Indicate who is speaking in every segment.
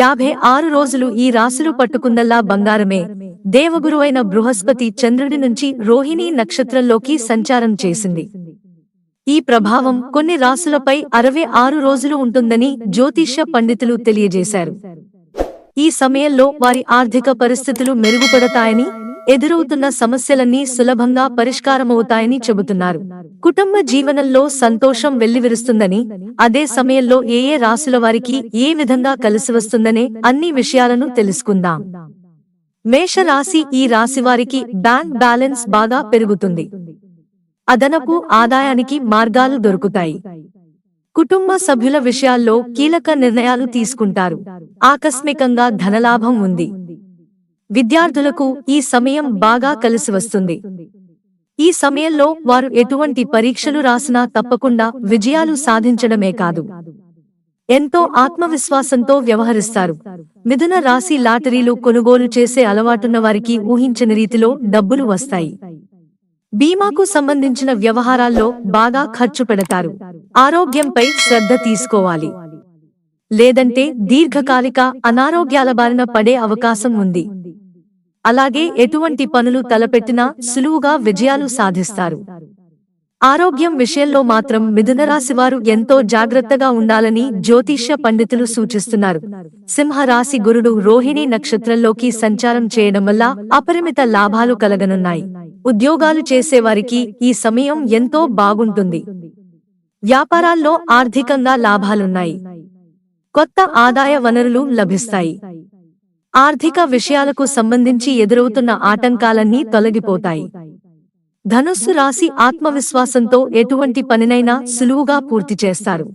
Speaker 1: యాభై ఆరు రోజులు ఈ రాశులు పట్టుకుందల్లా బంగారమే. దేవగురువైన బృహస్పతి చంద్రుడి నుంచి రోహిణీ నక్షత్రంలోకి సంచారం చేసింది. ఈ ప్రభావం కొన్ని రాశులపై అరవై ఆరు రోజులు ఉంటుందని జ్యోతిష్య పండితులు తెలియజేశారు. ఈ సమయంలో వారి ఆర్థిక పరిస్థితులు మెరుగుపడతాయని ఎదురవుతున్న సమస్యలన్నీ సులభంగా పరిష్కారమవుతాయని చెబుతున్నారు. కుటుంబ జీవనంలో సంతోషం వెల్లివిరుస్తుందని అదే సమయంలో ఏ ఏ రాశుల వారికి ఏ విధంగా కలిసి వస్తుందనే అన్ని విషయాలను తెలుసుకుందాం. మేషరాశి ఈ రాశి వారికి బ్యాంక్ బ్యాలెన్స్ బాగా పెరుగుతుంది. అదనపు ఆదాయానికి మార్గాలు దొరుకుతాయి. కుటుంబ సభ్యుల విషయాల్లో కీలక నిర్ణయాలు తీసుకుంటారు. ఆకస్మికంగా ధనలాభం ఉంది. విద్యార్థులకు ఈ సమయం బాగా కలిసి వస్తుంది. ఈ సమయంలో వారు ఎటువంటి పరీక్షలు రాసినా తప్పకుండా విజయాలు సాధించడమే కాదు. ఎంతో ఆత్మవిశ్వాసంతో వ్యవహరిస్తారు. మిథున రాశి లాటరీలు కొనుగోలు చేసే అలవాటున్న వారికి ఊహించని రీతిలో డబ్బులు వస్తాయి. బీమాకు సంబంధించిన వ్యవహారాల్లో బాగా ఖర్చు పెడతారు. ఆరోగ్యంపై శ్రద్ధ తీసుకోవాలి. లేదంటే దీర్ఘకాలిక అనారోగ్యాల బారిన పడే అవకాశం ఉంది. అలాగే ఎటువంటి పనులు తలపెట్టినా సులువుగా విజయాలు సాధిస్తారు. ఆరోగ్యం విషయంలో మాత్రం మిథునరాశి వారు ఎంతో జాగ్రత్తగా ఉండాలని జ్యోతిష్య పండితులు సూచిస్తున్నారు. సింహరాశి గురుడు రోహిణి నక్షత్రంలోకి సంచారం చేయడం వల్ల అపరిమిత లాభాలు కలగనున్నాయి. ఉద్యోగాలు చేసేవారికి ఈ సమయం ఎంతో బాగుంటుంది. వ్యాపారాల్లో ఆర్థికంగా లాభాలున్నాయి. కొత్త ఆదాయ వనరులు లభిస్తాయి. ఆర్థిక విషయాలకు సంబంధించి ఎదురవుతున్న ఆటంకాలన్నీ తొలగిపోతాయి. ధనుస్సు రాశి ఆత్మవిశ్వాసంతో ఎటువంటి పనినైనా సులువుగా పూర్తి చేస్తారు.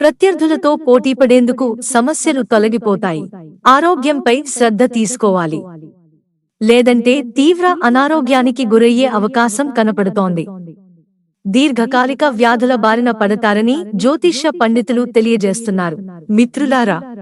Speaker 1: ప్రత్యర్థులతో పోటీపడేందుకు సమస్యలు తొలగిపోతాయి. ఆరోగ్యంపై శ్రద్ధ తీసుకోవాలి. లేదంటే తీవ్ర అనారోగ్యానికి గురయ్యే అవకాశం కనపడుతోంది. దీర్ఘకాలిక వ్యాధుల బారిన పడతారని జ్యోతిష్య పండితులు తెలియజేస్తున్నారు. మిత్రులారా